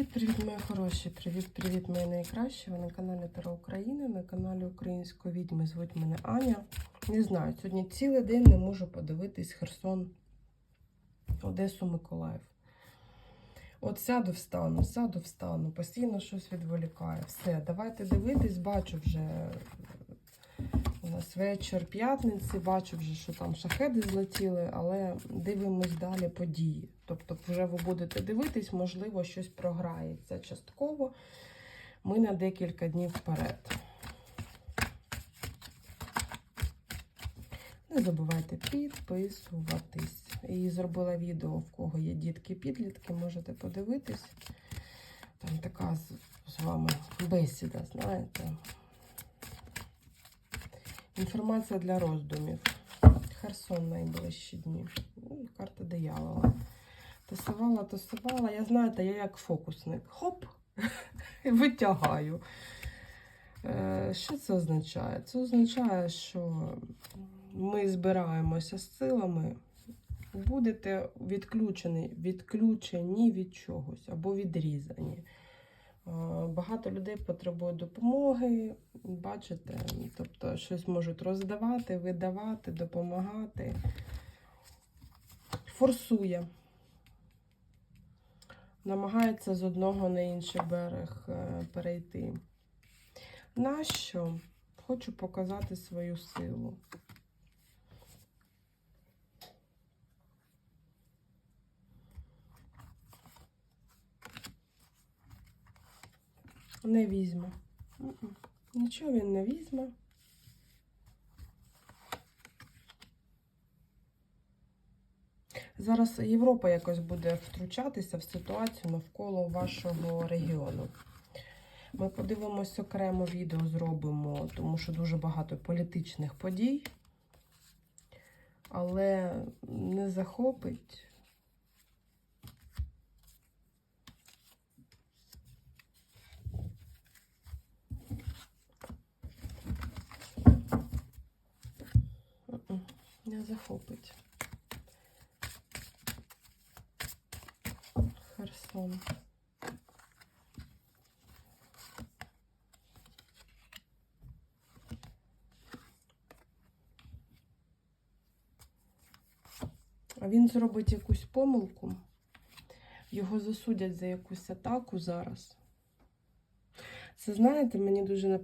Привіт-привіт, мої хороші! Привіт-привіт, мої найкращі. Ви на каналі Тара України, на каналі Української відьми. Звуть мене Аня. Не знаю, сьогодні цілий день не можу подивитись Херсон, Одесу, Миколаїв. От сяду встану, сяду встану, постійно щось відволікає. Все, давайте дивитись, бачу вже у нас вечір п'ятниці, бачу вже, що там шахеди злетіли, але дивимось далі події. Тобто, вже ви будете дивитись, можливо, щось програється частково. Ми на декілька днів вперед. Не забувайте підписуватись. І зробила відео, в кого є дітки-підлітки, можете подивитись. Там така з, з вами бесіда, знаєте. Інформація для роздумів. Херсон найближчі дні. Ну, карта диявола. Тасувала, тасувала. Я знаєте, я як фокусник. Хоп! Витягаю. Е, Що це означає? Це означає, що ми збираємося з силами, будете відключені, відключені від чогось або відрізані. Е, Багато людей потребує допомоги, бачите, тобто щось можуть роздавати, видавати, допомагати. Форсує. Намагається з одного на інший берег е, перейти. Нащо? Хочу показати свою силу. Не візьме. Нічого він не візьме. Зараз Європа якось буде втручатися в ситуацію навколо вашого регіону. Ми подивимось окремо відео зробимо, тому що дуже багато політичних подій, але не захопить. Не захопить. А він зробить якусь помилку, його засудять за якусь атаку зараз. Це, знаєте, мені дуже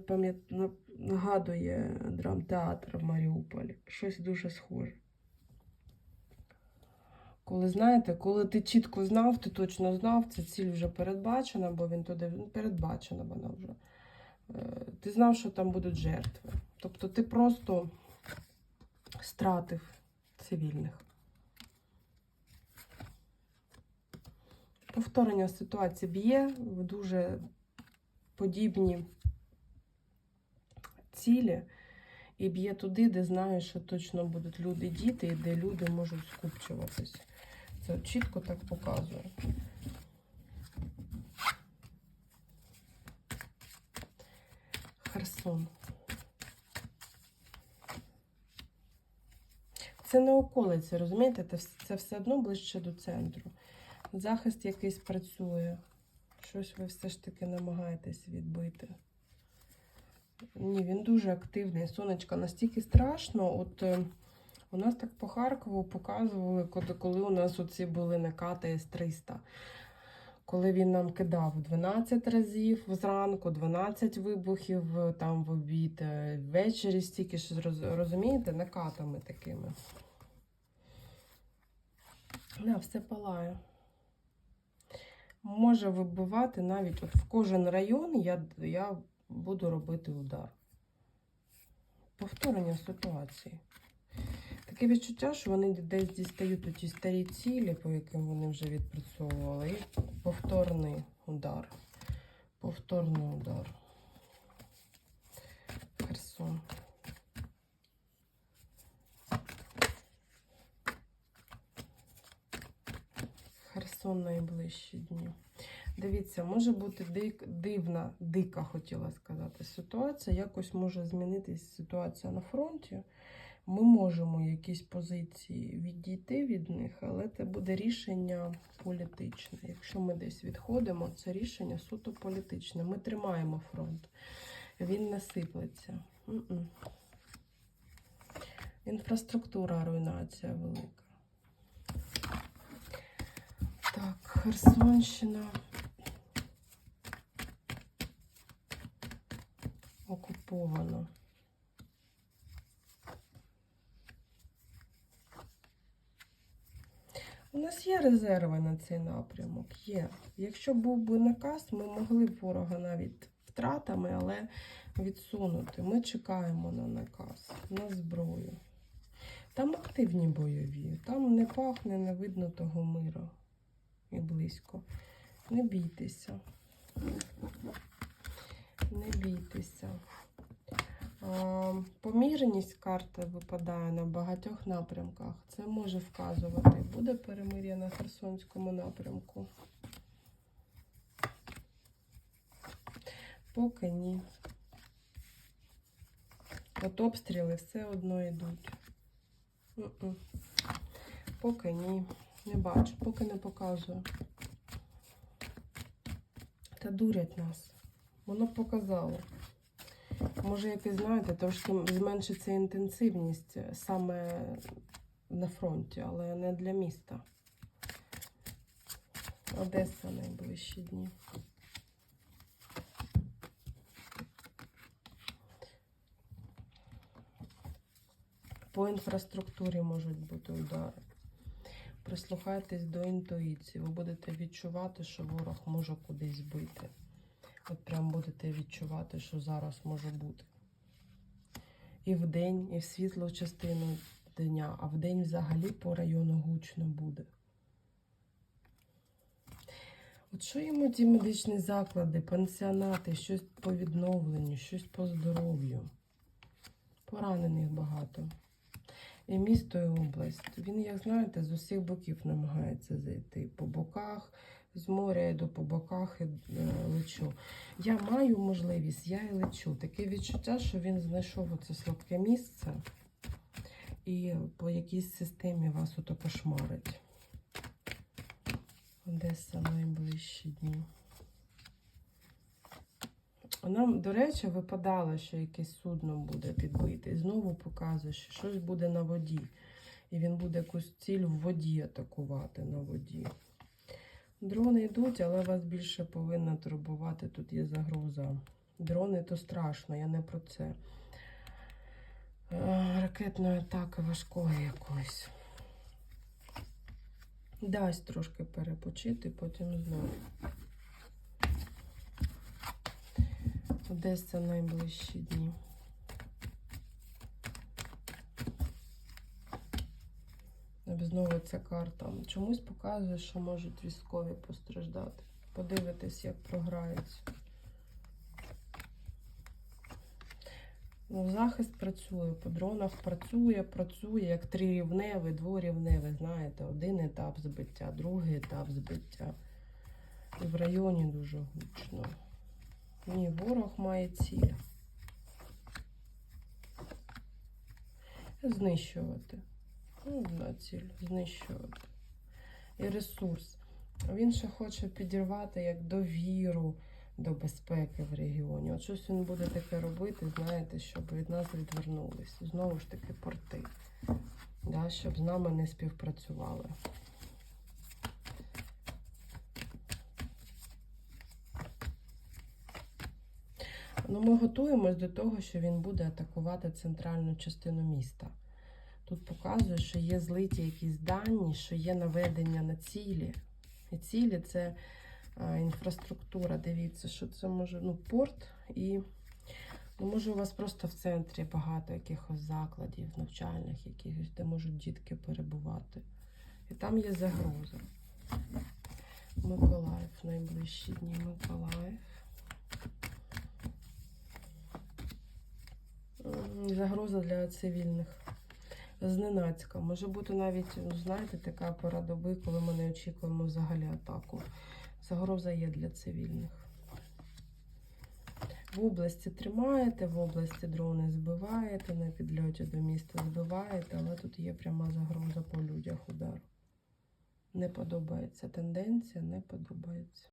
нагадує драмтеатр в Маріуполі. Щось дуже схоже. Коли знаєте, коли ти чітко знав, ти точно знав, ця ціль вже передбачена, бо він туди ну, передбачена вона вже. Е, Ти знав, що там будуть жертви. Тобто ти просто стратив цивільних. Повторення ситуації б'є в дуже подібні цілі і б'є туди, де знаєш, що точно будуть люди, діти, і де люди можуть скупчуватись. Це чітко так показує. Херсон. Це не околиці, розумієте? Це все одно ближче до центру. Захист якийсь працює. Щось ви все ж таки намагаєтесь відбити. Ні, він дуже активний. Сонечка настільки страшно. От е, у нас так по Харкову показували, коли, у нас оці були накати С-300. Коли він нам кидав 12 разів зранку, 12 вибухів е, там в обід, е, ввечері стільки ж розумієте, накатами такими. Да, все палає. Може вибивати навіть от в кожен район я, я буду робити удар. Повторення ситуації. Таке відчуття, що вони десь дістають ті старі цілі, по яким вони вже відпрацьовували. І повторний удар. Повторний удар. Херсон. Херсон найближчі дні. Дивіться, може бути дик, дивна, дика, хотіла сказати, ситуація. Якось може змінитись ситуація на фронті. Ми можемо якісь позиції відійти від них, але це буде рішення політичне. Якщо ми десь відходимо, це рішення суто політичне. Ми тримаємо фронт. Він не сиплеться. М-м. Інфраструктура, руйнація велика. Так, Херсонщина. Окупована. Нас є резерви на цей напрямок. Є. Якщо був би наказ, ми могли б ворога навіть втратами, але відсунути. Ми чекаємо на наказ, на зброю. Там активні бойові, там не пахне, не видно того миру і близько. Не бійтеся. Не бійтеся. А, Помірність карти випадає на багатьох напрямках. Це може вказувати, буде перемир'я на Херсонському напрямку. Поки ні. От обстріли все одно йдуть. Поки ні. Не бачу, поки не показую. Та дурять нас. Воно показало. Може, як і знаєте, трошки зменшиться інтенсивність саме на фронті, але не для міста. Одеса найближчі дні. По інфраструктурі можуть бути удари. Прислухайтесь до інтуїції. Ви будете відчувати, що ворог може кудись бити. От прям будете відчувати, що зараз може бути. І в день, і в світлу частину дня, а в день взагалі по району гучно буде. От що йому ті медичні заклади, пансіонати, щось по відновленню, щось по здоров'ю. Поранених багато. І місто, і область. Він, як знаєте, з усіх боків намагається зайти. По боках, з моря йду по боках і е, лечу. Я маю можливість, я і лечу. Таке відчуття, що він знайшов оце слабке місце і по якійсь системі вас ото кошмарить. Одеса найближчі дні. Нам, до речі, випадало, що якесь судно буде підбите. І знову показує, що щось буде на воді. І він буде якусь ціль в воді атакувати на воді. Дрони йдуть, але вас більше повинна турбувати. Тут є загроза. Дрони то страшно, я не про це. Е, Ракетної атаки важкої якоїсь. Дасть трошки перепочити, потім знову. Одеса найближчі дні. Знову ця карта. Чомусь показує, що можуть військові постраждати. Подивитись, як програється. Ну, захист працює, по дронах працює, працює, як трирівневий, дворівневий, знаєте, один етап збиття, другий етап збиття. І в районі дуже гучно. Ні, ворог має ціль. Знищувати. Ціль знищувати. І ресурс. Він ще хоче підірвати як довіру до безпеки в регіоні. От щось він буде таке робити, знаєте, щоб від нас відвернулись. Знову ж таки, порти. Да, щоб з нами не співпрацювали. Ну, ми готуємось до того, що він буде атакувати центральну частину міста. Тут показує, що є злиті якісь дані, що є наведення на цілі. І цілі це а, інфраструктура. Дивіться, що це може ну, порт і ну, може у вас просто в центрі багато якихось закладів, навчальних, якихось, де можуть дітки перебувати. І там є загроза. Миколаїв, найближчі дні Миколаїв. Загроза для цивільних. Зненацька. Може бути навіть, ну, знаєте, така пора доби, коли ми не очікуємо взагалі атаку. Загроза є для цивільних. В області тримаєте, в області дрони збиваєте, на підльоті до міста збиваєте, але тут є пряма загроза по людях удару. Не подобається тенденція, не подобається.